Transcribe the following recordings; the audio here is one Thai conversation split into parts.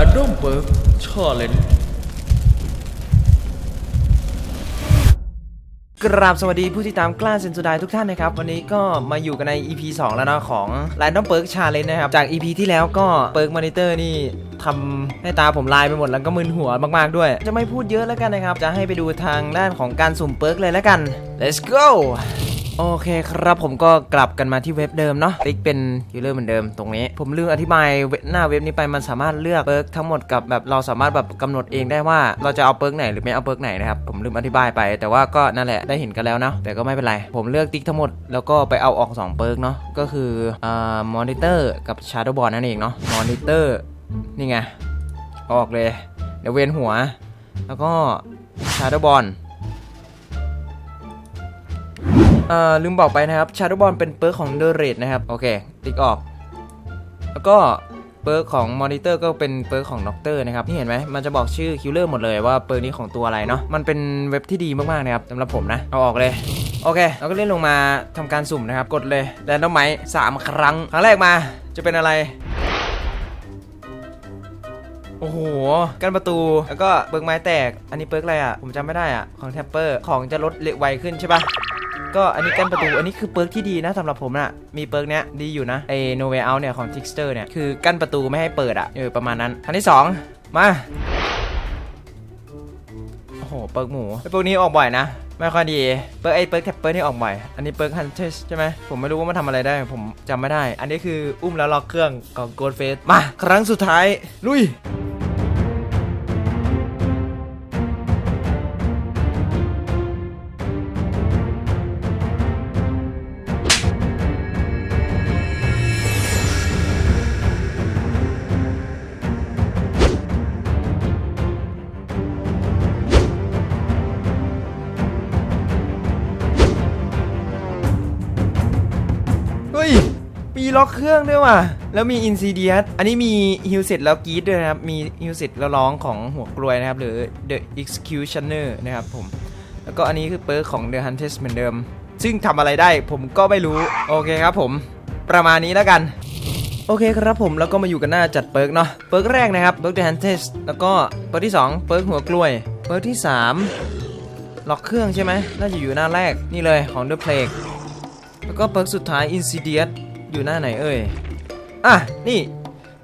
Random Perk Challenge กราบสวัสดีผู้ที่ตามกล้าเซนสุดายทุกท่านนะครับ วันนี้ก็มาอยู่กันใน EP 2 แล้วนะของ Random Perk Challenge นะครับ จาก EP ที่แล้วก็ Perk Monitor นี่ทำให้ตาผมลายไปหมดแล้วก็มึนหัวมากๆด้วย จะไม่พูดเยอะแล้วกันนะครับ จะให้ไปดูทางด้านของการสุ่มเปิร์กเลยแล้วกัน let's go โอเคครับผมก็กลับกันมาที่เว็บเดิมเนาะติ๊กเป็นยูเลอร์เหมือนเดิมตรงนี้ ผมลืมอธิบายหน้าเว็บนี้ไปมันสามารถเลือกเปิร์กทั้งหมดกับแบบเราสามารถแบบกำหนดเองได้ว่าเราจะเอาเปิร์กไหนหรือไม่เอาเปิร์กไหนนะครับผมลืมอธิบายไป แต่ว่าก็นั่นแหละได้เห็นกันแล้วเนาะแต่ก็ไม่เป็นไร ผมเลือกติ๊กทั้งหมดแล้วก็ไปเอาออก2เปิร์กเนาะก็คืออ่ามอนิเตอร์กับชาร์ดบอลนั่นเองเนาะมอนิเตอร์นี่ไงอออกเลยเดี๋ยวเวียนหัว แล้วก็ชาร์ดบอล เอ่อลืมบอกไปนะครับชาร์ดบอลเป็นเปิร์กของเดเรดนะครับ โอเค ติ๊กออก แล้วก็เปิร์กของมอนิเตอร์ก็เป็นเปิร์กของด็อกเตอร์นะครับที่เห็นไหมมันจะบอกชื่อคิลเลอร์หมดเลยว่าเปิร์กนี้ของตัวอะไรเนาะมันเป็นเว็บที่ดีมากๆนะครับสำหรับผมนะเอาออกเลยโอเคเราก็เล่นลงมาทำการสุ่มนะครับ กดเลยแรนดอมไมสามครั้ง ครั้งแรกมาจะเป็นอะไร โอ้โห กันประตู แล้วก็เปิร์กไม้แตก อันนี้เปิร์กอะไรอะ ผมจำไม่ได้อะ ของแทปเปอร์ ของจะลดเร็วไวขึ้นใช่ปะ ก็อันนี้กันประตูอันนี้คือเปิร์กที่ดีนะสำหรับผมน่ะมีเปิร์กเนี้ยดีอยู่นะไอโนเวลเนี่ยของทิกสเตอร์เนี่ยคือกั้นประตูไม่ให้เปิดอะเออประมาณนั้นครั้งที่ 2 มาโอ้โหเปิร์กหมูไอเปิร์กนี้ออกบ่อยนะไม่ค่อยดีเปิร์กไอเปิร์กแทปเปอร์นี่ออกบ่อย อันนี้เปิร์กฮันเทสใช่ไหมผมไม่รู้ว่ามันทำอะไรได้ ผมจำไม่ได้ อันนี้คืออุ้มแล้วล็อกเครื่องของโกลเฟสมาครั้งสุดท้ายลุย ล็อกเครื่องด้วยว่ะ แล้วมีอินซีเดียสอันนี้มีฮิวเสร็จแล้วกรีดด้วยนะครับ มีฮิวเสร็จแล้วร้องของหัวกลวยนะครับ หรือ The Executioner นะครับผม แล้วก็อันนี้คือเปิร์กของ The Huntress เหมือนเดิม ซึ่งทำอะไรได้ผมก็ไม่รู้ โอเคครับผม ประมาณนี้แล้วกัน โอเคครับผม แล้วก็มาอยู่กันหน้าจัดเปิร์กเนาะ เปิร์กแรกนะครับ เปิร์ก The Huntress แล้วก็เปิร์กที่ 2 เปิร์กหัวกลวย เปิร์กที่ 3 ล็อกเครื่องใช่ไหมน่าจะอยู่หน้าแรก นี่เลยของ The Plague แล้วก็เปิร์กสุดท้าย Insidious อยู่หน้าไหนเอ่ย อะ นี่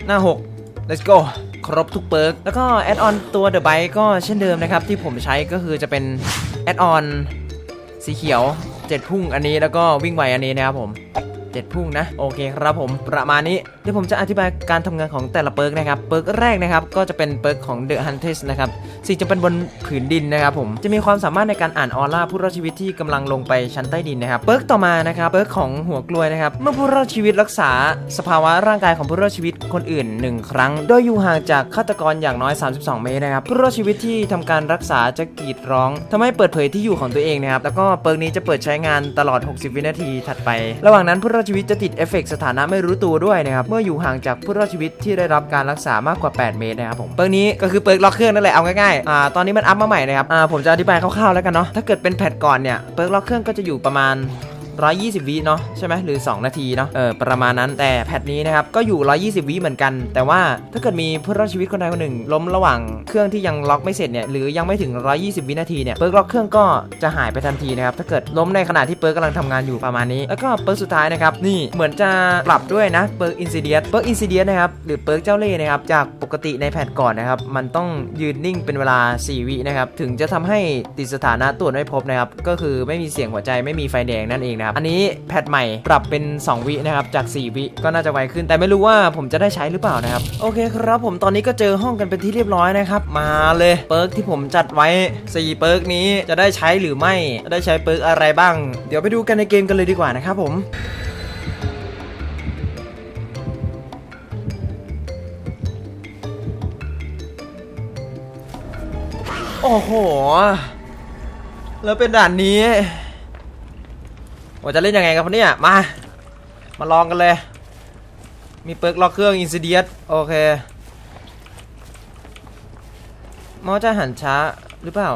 หน้า 6 let's go ครบทุกเปิร์ก แล้วก็แอดออนตัว The Bike ก็เช่นเดิมนะครับ ที่ผมใช้ก็คือจะเป็นแอดออนสีเขียว 7 พุ่งอันนี้แล้วก็วิ่งไวอันนี้นะครับผม 7 พุ่งนะ โอเคครับผมประมาณนี้ เดี๋ยวผมจะอธิบายการทำงานของแต่ละเปิร์กนะครับ เปิร์กแรกนะครับ ก็จะเป็นเปิร์กของ The Huntress นะครับสิ่งจะเป็นบนผืนดินนะครับผมจะมีความสามารถในการอ่านออร่าผู้รอดชีวิตที่กำลังลงไปชั้นใต้ดินนะครับเปิร์กต่อมานะครับเปิร์กของหัวกลวยนะครับเมื่อผู้รอดชีวิตรักษาสภาวะร่างกายของผู้รอดชีวิตคนอื่น 1 ครั้ง โดยอยู่ห่างจากฆาตกรอย่างน้อย 32 เมตรนะครับผู้รอดชีวิตที่ทำการรักษาจะกรีดร้องทำให้เปิดเผยที่อยู่ของตัวเองนะครับแล้วก็เปิร์กนี้จะเปิดใช้งานตลอด 60 วินาทีถัดไป ระหว่างนั้นผู้รอดชีวิตจะติดเอฟเฟกต์สถานะไม่รู้ตัวด้วยนะครับ เมื่ออยู่ห่างจากผู้รอดชีวิตที่ได้รับการรักษามากกว่า 8 เมตรนะครับผมเปิร์กนี้ก็คือเปิร์กล็อกเครื่องนั่นแหละเอาง่ายๆอ่าตอนนี้มันอัพมาใหม่นะครับอ่าผมจะอธิบายคร่าวๆแล้วกันเนาะถ้าเกิดเป็นแพทก่อนเนี่ยเปิร์กล็อกเครื่องก็จะอยู่ประมาณ 120 วิเนาะใช่ไหมหรือ 2 นาทีเนาะเออประมาณนั้นแต่แพทนี้นะครับก็อยู่ 120 วิเหมือนกัน แต่ว่าถ้าเกิดมีผู้รอดชีวิตคนใดคนหนึ่ง ล้มระหว่างเครื่องที่ยังล็อกไม่เสร็จเนี่ยหรือยังไม่ถึง 120 วินาทีเนี่ยเปิร์กล็อกเครื่องก็จะหายไปทันทีนะครับถ้าเกิดล้มในขณะที่เปิร์กกำลังทำงานอยู่ประมาณนี้ แล้วก็เปิร์กสุดท้ายนะครับนี่เหมือนจะปรับด้วยนะเปิร์กอินซิเดียสเปิร์กอินซิเดียสนะครับหรือเปิร์กเจ้าเล่ห์นะครับจากปกติในแพทก่อนนะครับมันต้องยืนนิ่งเป็นเวลา 4 วินะครับถึงจะทำให้ติดสถานะตรวจไม่พบนะครับก็คือไม่มีเสียงหัวใจไม่มีไฟแดงนั่นเองนะครับอันนี้แพทใหม่ปรับเป็น 2 วินะครับจาก 4 วิก็น่าจะไวขึ้น แต่ไม่รู้ว่าผมจะได้ใช้หรือเปล่านะครับโอเคครับผมตอนนี้ก็เจอห้องกันเป็นที่เรียบร้อยนะครับมาเลยเปิร์กที่ผมจัดไว้ 4 เปิร์กนี้จะได้ใช้หรือไม่จะได้ใช้เปิร์กอะไรบ้าง เดี๋ยวไปดูกันในเกมกันเลยดีกว่านะครับผมโอ้โห แล้วเป็นด่านนี้ ว่าจะเล่นยังไงครับเนี่ยมา มาลองกันเลย มีเปิร์กล็อกเครื่องอินซิเดียสโอเคมอจะหันช้าหรือเปล่า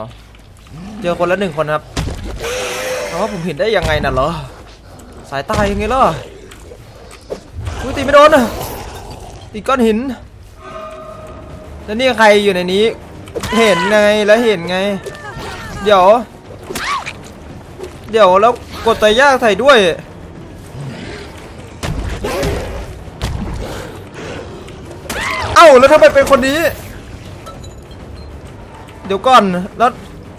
เจอคนละหนึ่งคนครับถามว่าผมเห็นได้ยังไงน่ะเหรอ สายตายังไงล่ะอุ้ยตีไม่โดนอะตีก้อนหิน แล้วนี่ใครอยู่ในนี้ เห็นไงแล้วเห็นไง เดี๋ยว เดี๋ยวแล้ว กดไตย่างใส่ด้วย เอ้าแล้วทำไมเป็นคนนี้ เดี๋ยวก่อน แล้ว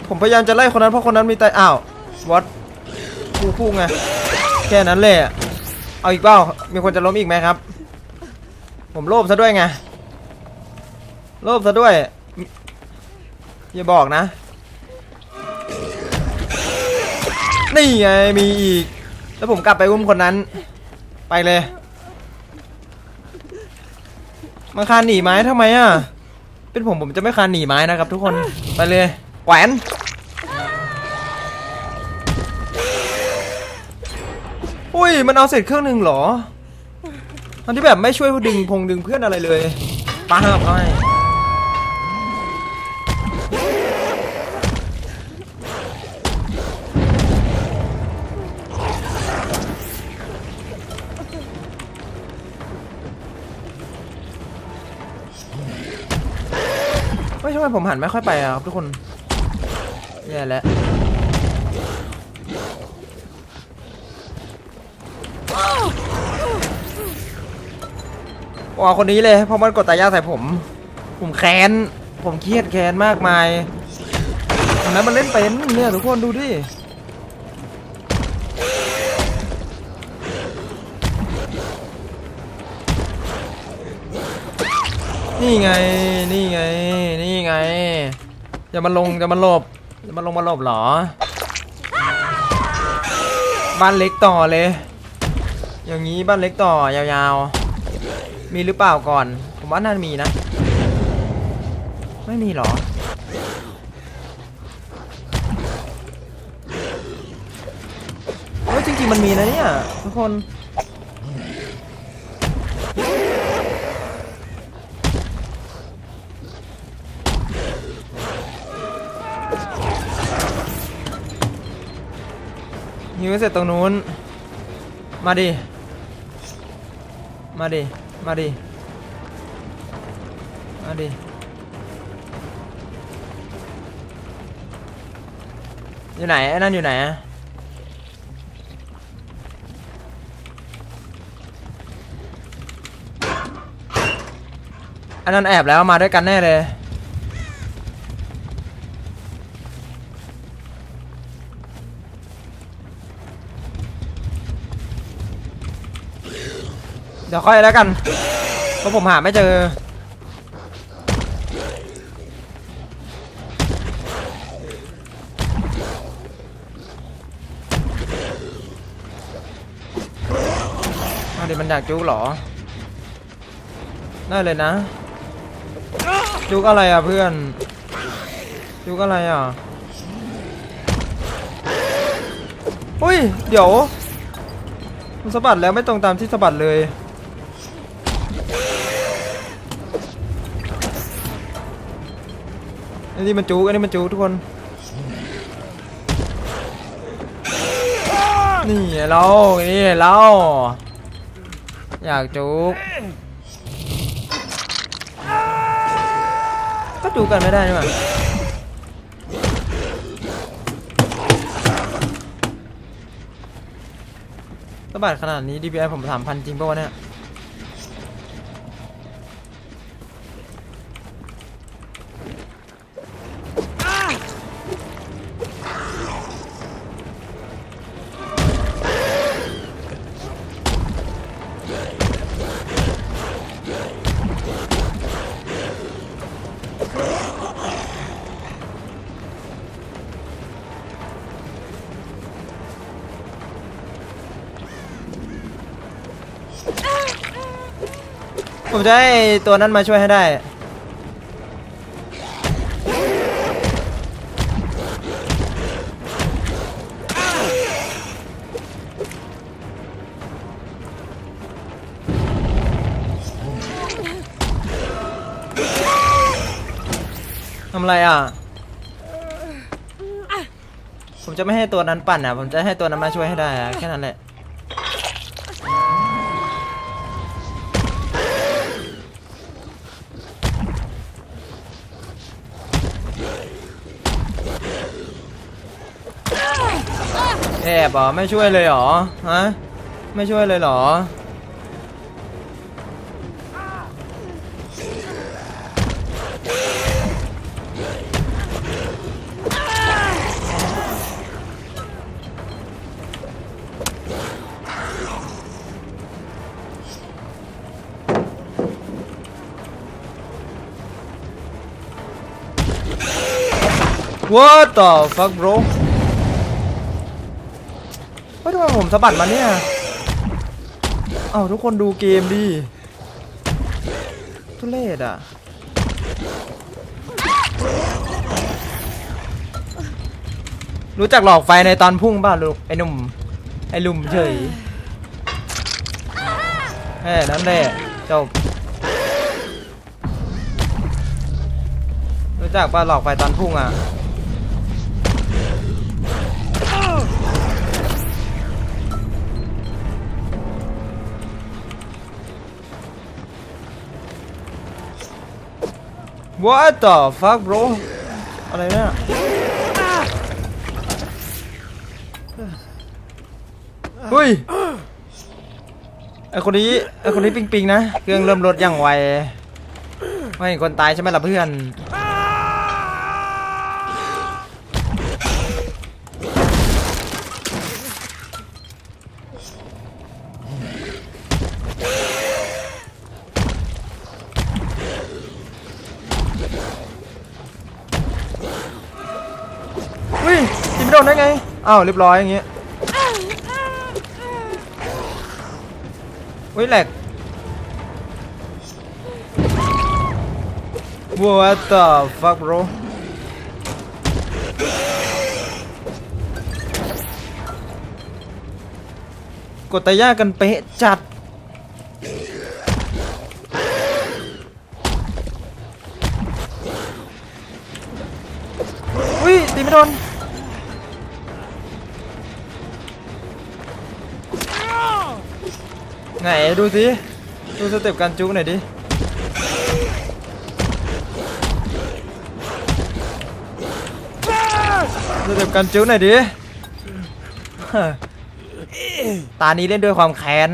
ผมพยายามจะไล่คนนั้นเพราะคนนั้นมีไตอ้าววัดกูพูดไง แค่นั้นแหละ เอาอีกเปล่า มีคนจะล้มอีกไหมครับ ผมโลภซะด้วยไง โลภซะด้วย อย่าบอกนะ นี่ไงมีอีก แล้วผมกลับไปอุ้มคนนั้น ไปเลยมันคานหนีไม้ทำไมอะ เป็นผมผมจะไม่คานหนีไม้นะครับ ทุกคน ไปเลยแขวนอุ้ยมันเอาเสร็จเครื่องหนึ่งเหรอทั้งที่แบบไม่ช่วยดึงพงดึงเพื่อนอะไรเลยป้าบเขาให้ ทำไมผมหันไม่ค่อยไปอะครับทุกคนแย่แล้วว้าคนนี้เลยเพราะมันกดตายาใส่ผม ผมแค้น ผมเครียดแค้นมากมายนั้นมันเล่นเป็นเนี่ยทุกคนดูดิ นี่ไง นี่ไง นี่ไง อย่ามาลงอย่ามาหลบอย่ามาลงมาหลบเหรอ บ้านเล็กต่อเลย อย่างนี้บ้านเล็กต่อยาวๆ มีหรือเปล่าก่อน ผมว่าน่าจะมีนะ ไม่มีหรอโอ้ยจริงๆมันมีนะเนี่ยทุกคน ยิงเสร็จตรงนู้น มาดิ มาดิ มาดิ มาดิ อยู่ไหนไอ้นั่นอยู่ไหนอะอันนั้นแอบแล้วมาด้วยกันแน่เลย เดี๋ยวค่อยแล้วกัน เพราะผมหาไม่เจอเอาเดี๋ยวมันอยากจุกเหรอ ได้เลยนะ จุกอะไรอะเพื่อน จุกอะไรอะ อุ้ย เดี๋ยวมันสะบัดแล้วไม่ตรงตามที่สะบัดเลย อันนี้มันจูอันนี้มันจูทุกคนนี่เรานี่เราอยากจุกก็จูกันไม่ได้นี่หว่าสะบัดขนาดนี้ DPI ผมถามพันจริงป่าวะเนี่ย ผมจะให้ตัวนั้นมาช่วยให้ได้ ทำอะไรอะ ผมจะไม่ให้ตัวนั้นปั่นอะ ผมจะให้ตัวนั้นมาช่วยให้ได้อะแค่นั้นแหละ แอบเหรอไม่ช่วยเลยเหรอฮะไม่ช่วยเลยเหรอ What the fuck bro ฮ้ยทำไมผมสะบัดมาเนี่ย เอ้าทุกคนดูเกมดิทุเรศอะ รู้จักหลอกไฟในตอนพุ่งป่ะลูกไอ้หนุ่ม ไอ้ลุมเฉยแค่นั้นแหละจบรู้จักป่ะหลอกไฟตอนพุ่งอะ What the fuck bro อะไรเนี่ยเฮ้ยไอคนนี้ไอคนนี้ปิงปิงๆนะ เครื่องเริ่มลดอย่างไว ไม่เห็นคนตายใช่ไหมล่ะเพื่อน อ้าวเรียบร้อยอย่างเงี้ยอุ้ยแหลก What the fuck bro กดตะย่ากันเป๊ะจัด ไหนดูสิ ดูสเต็ปการจุกหน่อยดิ สเต็ปการจุกหน่อยดิ ตานี้เล่นด้วยความแค้น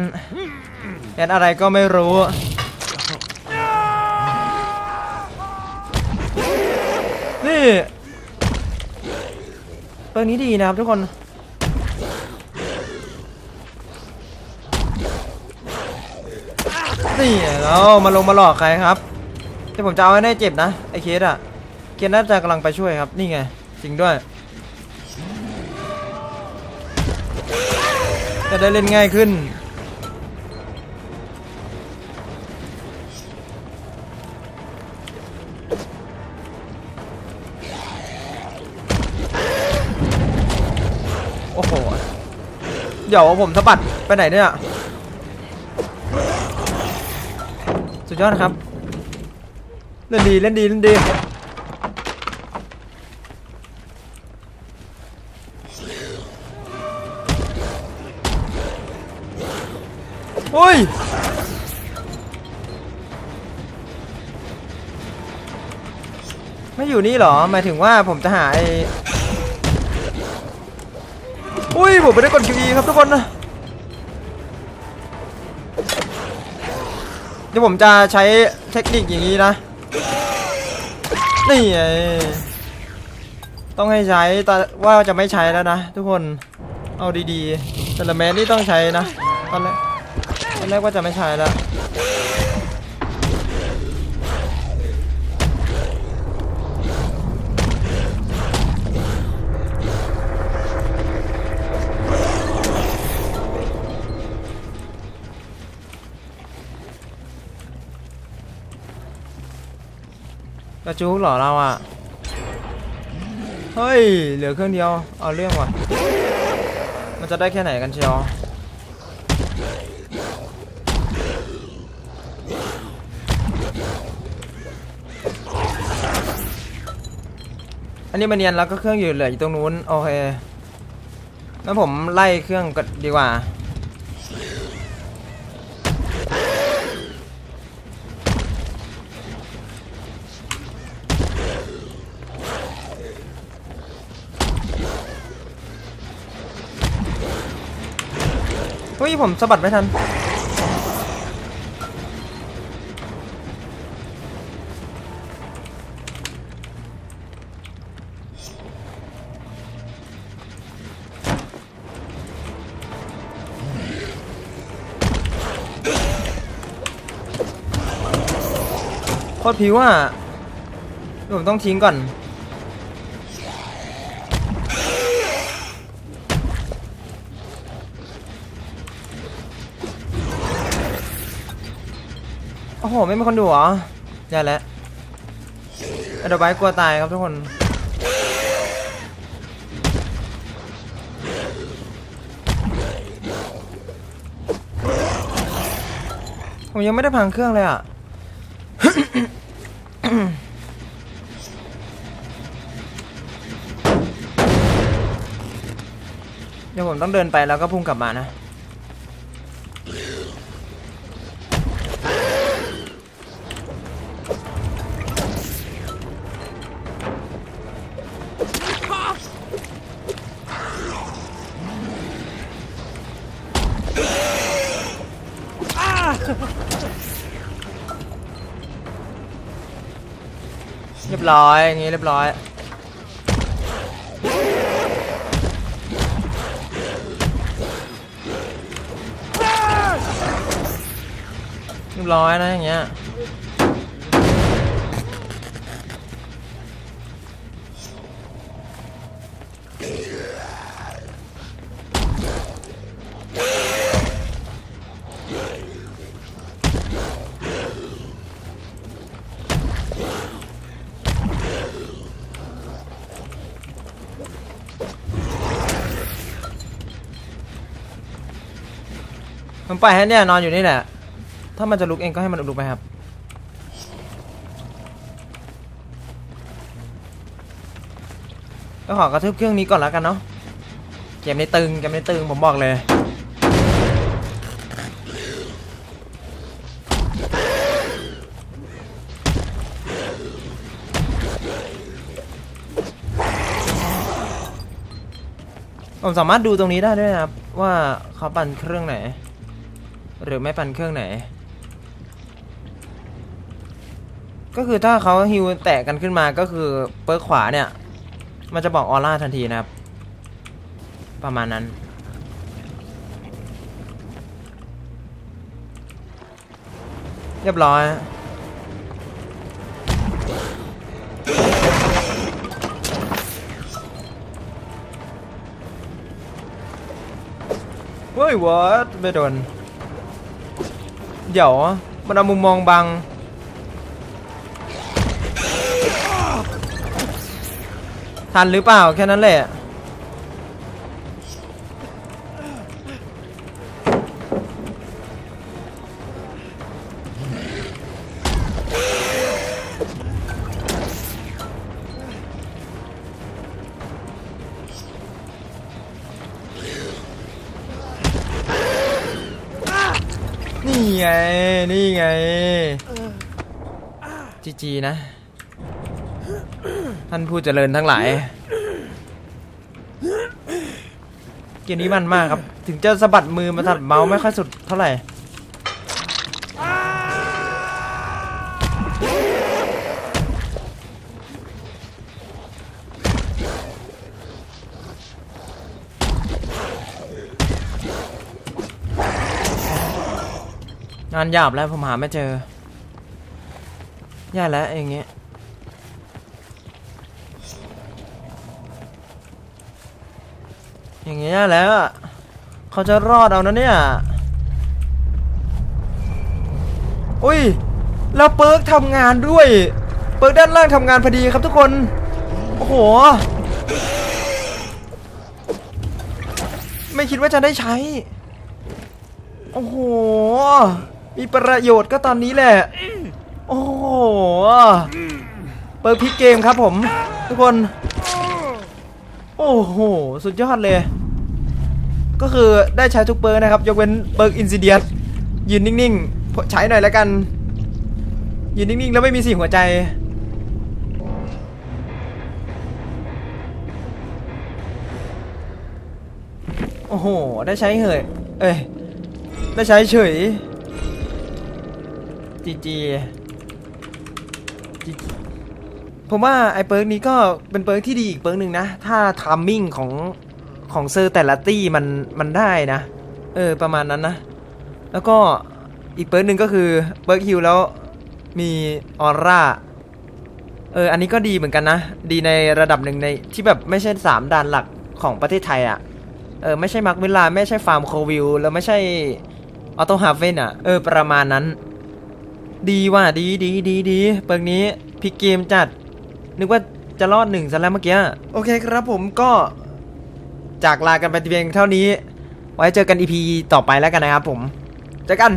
แค้นอะไรก็ไม่รู้นี่ตัวนี้ดีนะครับทุกคน นี่ เรามาลงมาหลอกใครครับที่ผมจะเอาให้ได้เจ็บนะไอเคสอะเคสน่าจะกำลังไปช่วยครับนี่ไงจริงด้วยจะได้เล่นง่ายขึ้นโอ้โหเดี๋ยวผมสะบัดไปไหนเนี่ย ดยอดนะครับ เล่นดีเล่นดีเล่นดีโอ้ยไม่อยู่นี่หรอหมายถึงว่าผมจะหาไอ้อุ้ยผมไม่ได้กด QE ครับทุกคนนะ ดี๋ยวผมจะใช้เทคนิคอย่างนี้นะ นี่ไงต้องให้ใช้แต่ว่าจะไม่ใช้แล้วนะ ทุกคน เอาดีๆแต่ละแมนนี่ต้องใช้นะ ตอนแรกตอนแรกว่าจะไม่ใช้แล้ว กระจุกเหรอเราอะ เฮ้ย เหลือเครื่องเดียว เอาเรื่องว่ะ มันจะได้แค่ไหนกันเชียว อันนี้มันเนียนแล้วก็เครื่องอยู่เหลืออยู่ตรงนู้น โอเคงั้นผมไล่เครื่องก็ดีกว่า อุ้ยผมสะบัดไม่ทัน โคตรผิวอะผมต้องทิ้งก่อน อ้โห ไม่มีคนดูเหรอแย่แล้วเดยวไบกลัวตายครับทุกคนผมยังไม่ได้พังเครื่องเลยอะ เดี๋ยวผมต้องเดินไปแล้วก็พุ่งกลับมานะ ยบร้อยอย่างงี้เรียบร้อย เรียบร้อยนะอย่างเงี้ย มันปล่อยให้เนี่ยนอนอยู่นี่แหละ ถ้ามันจะลุกเองก็ให้มันลุกไปครับ ก็ขอกระทืบเครื่องนี้ก่อนแล้วกันเนาะ เกมนี้ตึงเกมนี้ตึงผมบอกเลย ผมสามารถดูตรงนี้ได้ด้วยนะครับ ว่าเขาปั่นเครื่องไหน หรือไม่ปั่นเครื่องไหน ก็คือถ้าเขาฮิวแตะกันขึ้นมาก็คือเปิร์ขวาเนี่ย มันจะบอกออร่าทันทีนะครับ ประมาณนั้นเรียบร้อย เฮ้ยวอตไม่โดน เดี๋ยวมันเอามุมมองบัง ทันหรือเปล่าแค่นั้นแหละ ไง นี่ไงจีจีนะ ท่านผู้เจริญทั้งหลาย เกมนี้มันมากครับ ถึงจะสะบัดมือมาถัดเมาส์ไม่ค่อยสุดเท่าไหร่ งานหยาบแล้วผมหาไม่เจอแย่แล้วอย่างเงี้ยอย่างเงี้ยแล้วเขาจะรอดเอานะเนี่ย อุ้ย แล้วเปิร์กทำงานด้วย เปิร์กด้านล่างทำงานพอดีครับทุกคน โอ้โห ไม่คิดว่าจะได้ใช้ โอ้โห มีประโยชน์ก็ตอนนี้แหละ โอ้โหเปิดพลิกเกมครับผม ทุกคน โอ้โห สุดยอดเลย ก็คือได้ใช้ทุกเปิร์กนะครับ ยกเว้นเปิร์กอินซิเดียสยืนนิ่งๆ ใช้หน่อยแล้วกัน ยืนนิ่งๆ แล้วไม่มีสีหัวใจโอ้โห ได้ใช้เหยเอ้ยไม่ใช้เฉย จีจีผมว่าไอ้เปิร์กนี้ก็เป็นเปิร์กที่ดีอีกเปิร์กหนึ่งนะ ถ้าทามมิ่งของของเซอร์แต่ละตี้มันมันได้นะ เออประมาณนั้นนะ แล้วก็อีกเปิร์กหนึ่งก็คือเปิร์กฮิลแล้วมีออร่าเอออันนี้ก็ดีเหมือนกันนะ ดีในระดับหนึ่งในที่แบบไม่ใช่สามด่านหลักของประเทศไทยอะ่ะเออไม่ใช่มาร์ควิลลาไม่ใช่ฟาร์มโควิลแล้วไม่ใช่ออโตฮาร์เวนอะเออประมาณนั้น ดีว่ะดีดีดีดีเปิกนี้พลิกเกมจัด นึกว่าจะรอดหนึ่งซะแล้วเมื่อกี้โอเคครับผมก็จากลากันไปเพียงเท่านี้ ไว้เจอกันอีพีต่อไปแล้วกันนะครับผม เจอกัน